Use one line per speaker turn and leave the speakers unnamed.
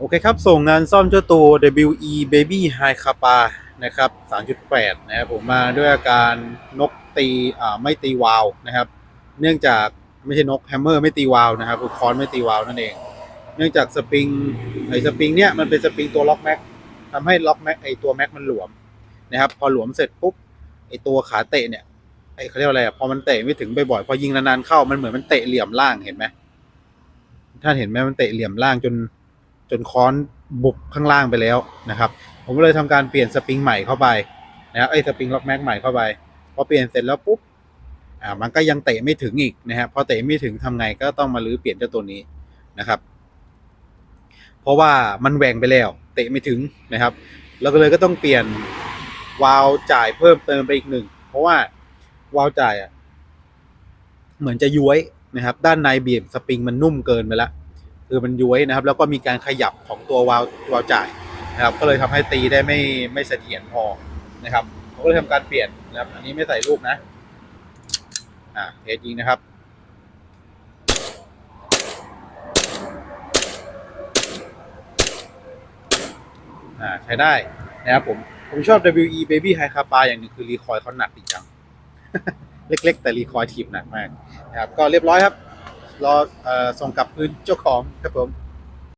โอเคครับ ส่งงานซ่อมเจ้าตัว WE Baby High Kappa นะครับ 3.8 นะครับผมมาด้วยอาการนกตีอ่าไม่ตีวาล์วนะครับ เนื่องจากไม่ใช่นกแฮมเมอร์ไม่ตีวาล์วนะครับคือคอนไม่ตีวาล์วนั่นเอง เนื่องจากสปริงไอ้สปริงเนี่ยมันเป็นสปริงตัวล็อกแม็กทำให้ล็อกแม็กไอ้ตัวแม็กมันหลวมนะครับ พอหลวมเสร็จปุ๊บไอ้ตัวขาเตะเนี่ยไอ้เขาเรียกว่าอะไรอะพอมันเตะไม่ถึงบ่อยๆพอยิงนานๆเข้ามันเหมือนมันเตะเหลี่ยมล่างเห็นไหมท่านเห็นไหมมันเตะเหลี่ยมล่างจน จนค้อนบุกข้างล่างไปแล้วนะครับ ผมก็เลยทำการเปลี่ยนสปริงใหม่เข้าไปนะครับไอ้สปริงล็อกแม็กใหม่เข้าไปพอเปลี่ยนเสร็จแล้วปุ๊บอ่ามันก็ยังเตะไม่ถึงอีกนะครับพอเตะไม่ถึงทำไงก็ต้องมาลื้อเปลี่ยนเจ้าตัวนี้นะครับ เพราะว่ามันแหว่งไปแล้ว เตะไม่ถึงนะครับเราก็เลยก็ต้องเปลี่ยนวาล์วจ่ายเพิ่มเติมไปอีกหนึ่งเพราะว่าวาล์วจ่ายอะเหมือนจะย้วยนะครับ ด้านในเบีบสปริงมันนุ่มเกินไปแล้ว คือมันย้วยนะครับ แล้วก็มีการขยับของตัววาล์ววาล์วจ่ายนะครับ ก็เลยทำให้ตีได้ไม่ไม่เสถียรพอนะครับผมก็เลยทำการเปลี่ยนนะครับ อันนี้ไม่ใส่ลูกนะ อ่าเทสจริงนะครับอ่าใช้ได้นะครับผม ผมชอบ WE Baby High Kappa อย่างหนึ่งคือรีคอยล์เขาหนักดีจัง เล็กๆ แต่รีคอยล์ถีบหนักมากนะครับ ก็เรียบร้อยครับ รอเอ่อส่งกลับคืนเจ้าของครับผม